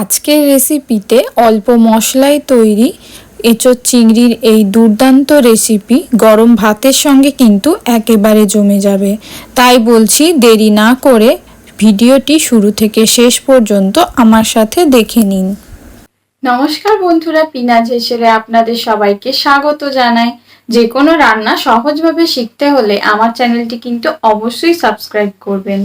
আজকের রেসিপিতে অল্প মশলায় তৈরি এঁচোড় চিংড়ির এই দুর্দান্ত রেসিপি গরম ভাতের সঙ্গে কিন্তু একেবারে জমে যাবে। তাই বলছি দেরি না করে ভিডিওটি শুরু থেকে শেষ পর্যন্ত আমার সাথে দেখে নিন। নমস্কার বন্ধুরা, পিনাজ হেসেলে আপনাদের সবাইকে স্বাগত জানাই। যে কোনো রান্না সহজভাবে শিখতে হলে আমার চ্যানেলটি কিন্তু অবশ্যই সাবস্ক্রাইব করবেন।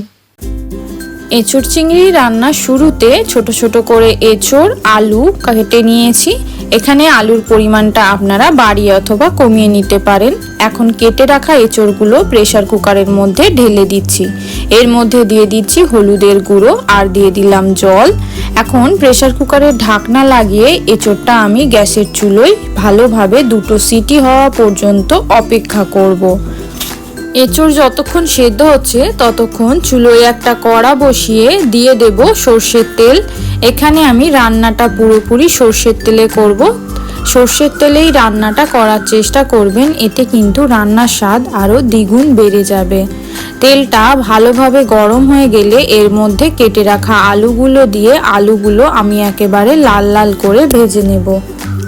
এঁচোড় চিংড়ি রান্নার শুরুতে ছোট ছোট করে এঁচোড়, আলু কেটে নিয়েছি। এখানে আলুর পরিমাণটা আপনারা বাড়িয়ে অথবা কমিয়ে নিতে পারেন। এখন কেটে রাখা এঁচোড়গুলো প্রেশার কুকারের মধ্যে ঢেলে দিচ্ছি। এর মধ্যে দিয়ে দিচ্ছি হলুদের গুঁড়ো আর দিয়ে দিলাম জল। এখন প্রেশার কুকারের ঢাকনা লাগিয়ে এঁচোড়টা আমি গ্যাসের চুলোয় ভালোভাবে দুটো সিটি হওয়া পর্যন্ত অপেক্ষা করব। এঁচড় যতক্ষণ সেদ্ধ হচ্ছে, ততক্ষণ চুলোয় একটা কড়া বসিয়ে দিয়ে দেব সর্ষের তেল। এখানে আমি রান্নাটা পুরোপুরি সর্ষের তেলে করব। সর্ষের তেলেই রান্নাটা করার চেষ্টা করবেন, এতে কিন্তু রান্নার স্বাদ আরও দ্বিগুণ বেড়ে যাবে। তেলটা ভালোভাবে গরম হয়ে গেলে এর মধ্যে কেটে রাখা আলুগুলো দিয়ে আলুগুলো আমি একেবারে লাল লাল করে ভেজে নেব।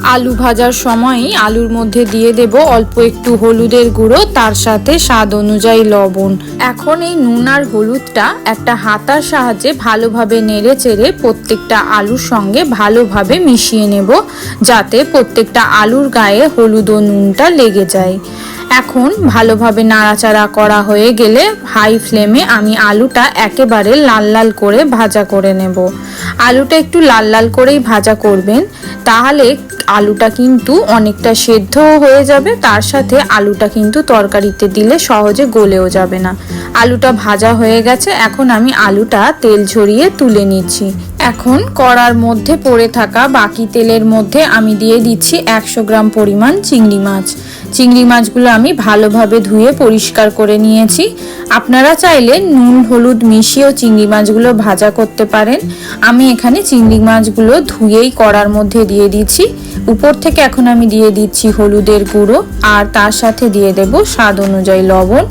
আলু ভাজার সময়ই আলুর মধ্যে দিয়ে দেব অল্প একটু হলুদের গুঁড়ো, তার সাথে স্বাদ অনুযায়ী লবণ। এখন এই নুন আর হলুদটা একটা হাতার সাহায্যে ভালোভাবে নেড়ে চেড়ে প্রত্যেকটা আলুর সঙ্গে ভালোভাবে মিশিয়ে নেব, যাতে প্রত্যেকটা আলুর গায়ে হলুদ ও নুনটা লেগে যায়। এখন ভালোভাবে নাড়াচাড়া করা হয়ে গেলে হাই ফ্লেমে আমি আলুটা একেবারে লাল লাল করে ভাজা করে নেব। আলুটা একটু লাল লাল করেই ভাজা করবেন, তাহলে আলুটা কিন্তু অনেকটা সেদ্ধ হয়ে যাবে, তার সাথে আলুটা কিন্তু তরকারিতে দিলে সহজে গলেও যাবে না। আলুটা ভাজা হয়ে গেছে, এখন আমি আলুটা তেল ঝরিয়ে তুলে নিচ্ছি। এখন কড়ার মধ্যে পড়ে থাকা বাকি তেলের মধ্যে আমি দিয়ে দিচ্ছি একশো গ্রাম পরিমাণ চিংড়ি মাছ। চিংড়ি মাছগুলো আমি ভালোভাবে ধুয়ে পরিষ্কার করে নিয়েছি। আপনারা চাইলে নুন, হলুদ মিশিয়েও চিংড়ি মাছগুলো ভাজা করতে পারেন। আমি এখানে চিংড়ি মাছগুলো ধুয়েই কড়ার মধ্যে দিয়ে দিচ্ছি। উপর থেকে এখন আমি দিয়ে দিচ্ছি হলুদের গুঁড়ো আর তার সাথে দিয়ে দেব স্বাদ অনুযায়ী লবণ।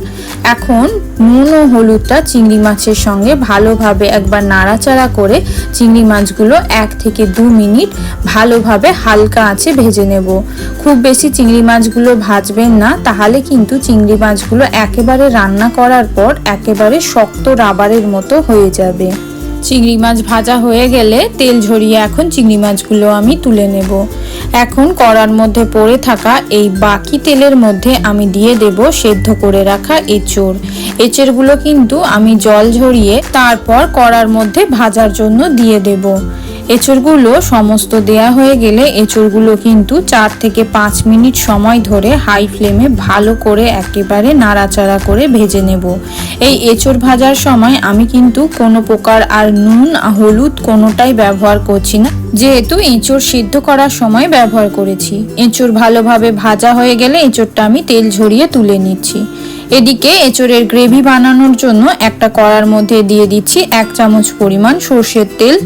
এখন নুন ও হলুদটা চিংড়ি মাছের সঙ্গে ভালোভাবে একবার নাড়াচাড়া করে চিংড়ি মাছগুলো এক থেকে দু মিনিট ভালোভাবে হালকা আছে ভেজে নেব। খুব বেশি চিংড়ি মাছগুলো ভাজবেন না, তাহলে কিন্তু চিংড়ি মাছগুলো একেবারে রান্না করার পর একেবারে শক্ত রাবারের মতো হয়ে যাবে। চিংড়ি মাছ ভাজা হয়ে গেলে তেল ঝরিয়ে এখন চিংড়ি মাছগুলো আমি তুলে নেব। এখন কড়ার মধ্যে পড়ে থাকা এই বাকি তেলের মধ্যে আমি দিয়ে দেব সেদ্ধ করে রাখা এঁচড়। এঁচড়গুলো কিন্তু আমি জল ঝরিয়ে তারপর কড়ার মধ্যে ভাজার জন্য দিয়ে দেব। এঁচড়গুলো সমস্ত দেয়া হয়ে গেলে এঁচড়গুলো কিন্তু চার থেকে পাঁচ মিনিট সময় ধরে হাই ফ্লেমে ভালো করে একেবারে নাড়াচাড়া করে ভেজে নেব। এই এঁচড় ভাজার সময় আমি কিন্তু কোনো প্রকার আর নুন হলুদ কোনোটাই ব্যবহার করছি না। যেহেতু এঁচড় সিদ্ধ করার সময় ব্যবহার করেছি। এঁচড় ভালোভাবে ভাজা হয়ে গেলে এঁচড়টা আমি তেল ঝরিয়ে তুলে নিচ্ছি। এদিকে এঁচড়ের গ্রেভি বানানোর জন্য একটা কড়ার মধ্যে দিয়ে দিচ্ছি এক চামচ পরিমাণ সর্ষের তেল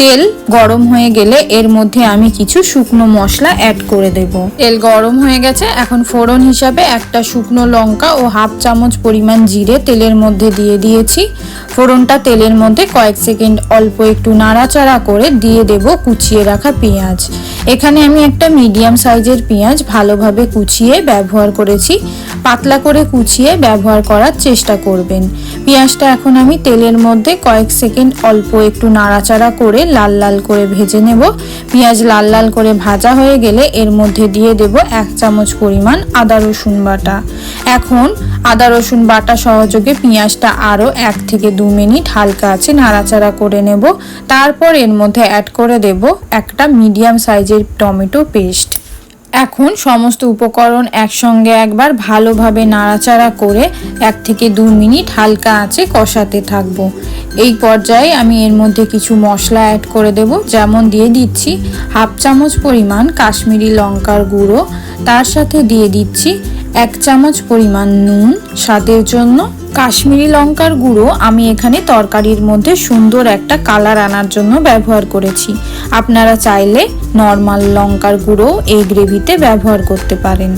তেল গরম হয়ে গেলে এর মধ্যে আমি কিছু শুকনো মশলা অ্যাড করে দেব। তেল গরম হয়ে গেছে, এখন ফোড়ন হিসাবে একটা শুকনো লঙ্কা ও হাফ চামচ পরিমাণ জিরে তেলের মধ্যে দিয়ে দিয়েছি। ফোড়নটা তেলের মধ্যে কয়েক সেকেন্ড অল্প একটু নাড়াচাড়া করে দিয়ে দেব কুচিয়ে রাখা পেঁয়াজ। এখানে আমি একটা মিডিয়াম সাইজের পেঁয়াজ ভালোভাবে কুচিয়ে ব্যবহার করেছি। পাতলা করে কুচিয়ে ব্যবহার করার চেষ্টা করবেন। পেঁয়াজটা এখন আমি তেলের মধ্যে কয়েক সেকেন্ড অল্প একটু নাড়াচাড়া করে লাল লাল করে ভেজে নেব। পেঁয়াজ লাল লাল করে ভাজা হয়ে গেলে এর মধ্যে দিয়ে দেব এক চামচ পরিমাণ আদা রসুন বাটা। এখন আদা রসুন বাটা সহযোগে পেঁয়াজটা আরও এক থেকে দু মিনিট হালকা আছে নাড়াচাড়া করে নেব। তারপর এর মধ্যে অ্যাড করে দেব একটা মিডিয়াম সাইজের টমেটো পেস্ট এখন সমস্ত উপকরণ একসঙ্গে একবার ভালোভাবে নাড়াচাড়া করে এক থেকে দু মিনিট হালকা আঁচে কষাতে থাকব। এই পর্যায়ে আমি এর মধ্যে কিছু মশলা অ্যাড করে দেব। যেমন দিয়ে দিচ্ছি হাফ চামচ পরিমাণ কাশ্মীরি লঙ্কার গুঁড়ো। তার সাথে দিয়ে দিচ্ছি এক চামচ পরিমাণ নুন। স্বাদের জন্য কাশ্মীরি লঙ্কার গুঁড়ো আমি এখানে তরকারির মধ্যে সুন্দর একটা কালার আনার জন্য ব্যবহার করেছি। আপনারা চাইলে নর্মাল লঙ্কার গুঁড়ো এই গ্রেভিতে ব্যবহার করতে পারেন।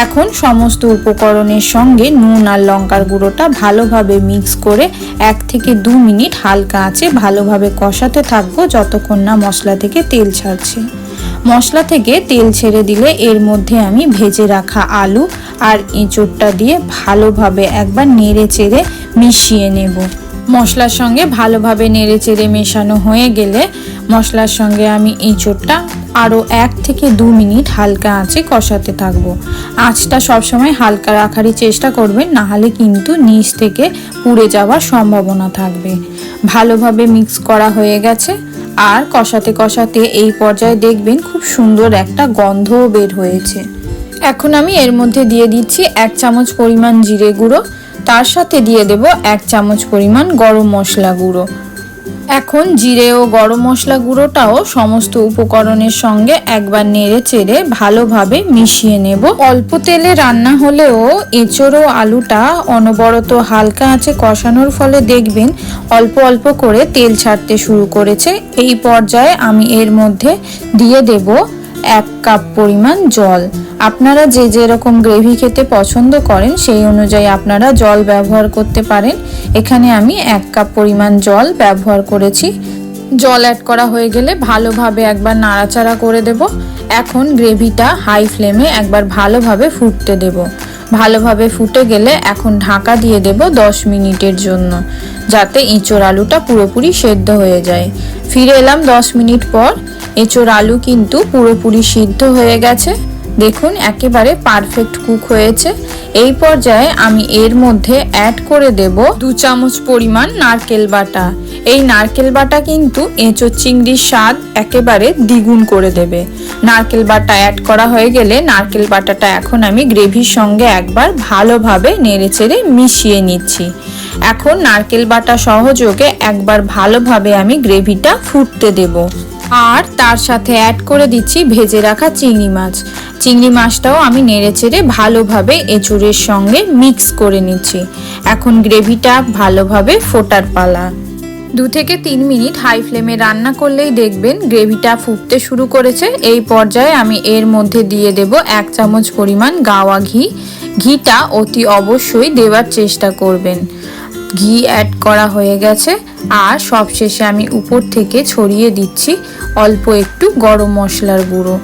এখন সমস্ত উপকরণের সঙ্গে নুন আর লঙ্কার গুঁড়োটা ভালোভাবে মিক্স করে এক থেকে দু মিনিট হালকা আঁচে ভালোভাবে কষাতে থাকব যতক্ষণ না মশলা থেকে তেল ছাড়ছে। মশলা থেকে তেল ছেড়ে দিলে এর মধ্যে আমি ভেজে রাখা আলু আর এঁচোড়টা দিয়ে ভালোভাবে একবার নেড়ে চেড়ে মিশিয়ে নেব। মশলার সঙ্গে ভালোভাবে নেড়ে চেড়ে মেশানো হয়ে গেলে মশলার সঙ্গে আমি এঁচোড়টা আরও এক থেকে দু মিনিট হালকা আঁচে কষাতে থাকব। আঁচটা সবসময় হালকা রাখারই চেষ্টা করবেন, নাহলে কিন্তু নিচ থেকে পুড়ে যাওয়ার সম্ভাবনা থাকবে। ভালোভাবে মিক্স করা হয়ে গেছে। আর কষাতে কষাতে এই পর্যায়ে দেখবেন খুব সুন্দর একটা গন্ধও বের হয়েছে। এখন আমি এর মধ্যে দিয়ে দিচ্ছি এক চামচ পরিমাণ জিরে গুঁড়ো। তার সাথে দিয়ে দেব এক চামচ পরিমাণ গরম মশলা গুঁড়ো। এখন জিরে ও গরম মশলা গুঁড়োটাও সমস্ত উপকরণের সঙ্গে একবার নেড়ে চেড়ে ভালোভাবে মিশিয়ে নেব। অল্প তেলে রান্না হলেও এঁচড়ো আলুটা অনবরত হালকা আঁচে কষানোর ফলে দেখবেন অল্প অল্প করে তেল ছাড়তে শুরু করেছে। এই পর্যায়ে আমি এর মধ্যে দিয়ে দেব এক কাপ পরিমাণ জল। আপনারা যে যেরকম গ্রেভি খেতে পছন্দ করেন, সেই অনুযায়ী আপনারা জল ব্যবহার করতে পারেন। এখানে আমি এক কাপ পরিমাণ জল ব্যবহার করেছি। জল অ্যাড করা হয়ে গেলে ভালোভাবে একবার নাড়াচাড়া করে দেব। এখন গ্রেভিটা হাই ফ্লেমে একবার ভালোভাবে ফুটতে দেব। ভালোভাবে ফুটে গেলে এখন ঢাকা দিয়ে দেব দশ মিনিটের জন্য, যাতে এঁচোড় আলুটা পুরোপুরি সেদ্ধ হয়ে যায়। ফিরে এলাম দশ মিনিট পর। এঁচোড় আলু কিন্তু পুরোপুরি সিদ্ধ হয়ে গেছে। দেখুন, একেবারে পারফেক্ট কুক হয়েছে। এই পর্যায়ে আমি এর মধ্যে অ্যাড করে দেব দু চামচ পরিমাণ নারকেল বাটা। এই নারকেল বাটা কিন্তু এঁচো চিংড়ির স্বাদ একেবারে দ্বিগুণ করে দেবে। নারকেল বাটা অ্যাড করা হয়ে গেলে নারকেল বাটাটা এখন আমি গ্রেভির সঙ্গে একবার ভালোভাবে নেড়েচেড়ে মিশিয়ে নিচ্ছি। এখন নারকেল বাটা সহযোগে একবার ভালোভাবে আমি গ্রেভিটা ফুটতে দেবো। আর তার সাথে অ্যাড করে দিচ্ছি ভেজে রাখা চিংড়ি মাছ। চিংড়ি মাছটাও আমি নেড়েচেড়ে ভালোভাবে এঁচুড়ের সঙ্গে মিক্স করে নিচ্ছি। এখন গ্রেভিটা ভালোভাবে ফোটার পালা। দু থেকে তিন মিনিট হাই ফ্লেমে রান্না করলেই দেখবেন গ্রেভিটা ফুটতে শুরু করেছে। এই পর্যায়ে আমি এর মধ্যে দিয়ে দেব এক চামচ পরিমাণ গাওয়া ঘি। ঘিটা অতি অবশ্যই দেওয়ার চেষ্টা করবেন। ঘি অ্যাড করা হয়ে গেছে। আর সবশেষে আমি উপর থেকে ছড়িয়ে দিচ্ছি অল্প একটু গরম মশলার গুঁড়ো।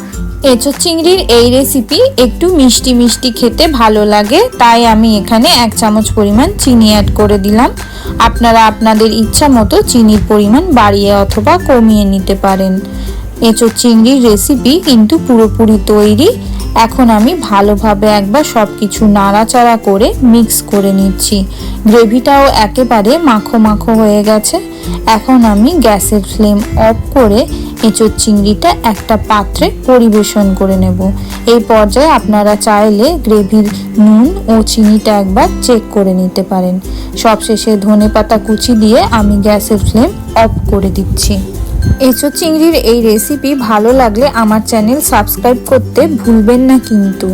এঁচোড় চিংড়ির এই রেসিপি একটু মিষ্টি মিষ্টি খেতে ভালো লাগে, তাই আমি এখানে এক চামচ পরিমাণ চিনি অ্যাড করে দিলাম। আপনারা আপনাদের ইচ্ছা মতো চিনির পরিমাণ বাড়িয়ে অথবা কমিয়ে নিতে পারেন। এঁচোড় চিংড়ির রেসিপি কিন্তু পুরোপুরি তৈরি। এখন আমি ভালোভাবে একবার সব কিছু নাড়াচাড়া করে মিক্স করে নিচ্ছি। গ্রেভিটাও একেবারে মাখো মাখো হয়ে গেছে। এখন আমি গ্যাসের ফ্লেম অফ করে এঁচোড় চিংড়িটা একটা পাত্রে পরিবেশন করে নেব। এই পর্যায়ে আপনারা চাইলে গ্রেভির নুন ও চিনিটা একবার চেক করে নিতে পারেন। সবশেষে ধনে পাতা কুচি দিয়ে আমি গ্যাসের ফ্লেম অফ করে দিচ্ছি। এঁচো চিংড়ির এই রেসিপি ভালো লাগলে আমার চ্যানেল সাবস্ক্রাইব করতে ভুলবেন না কিন্তু।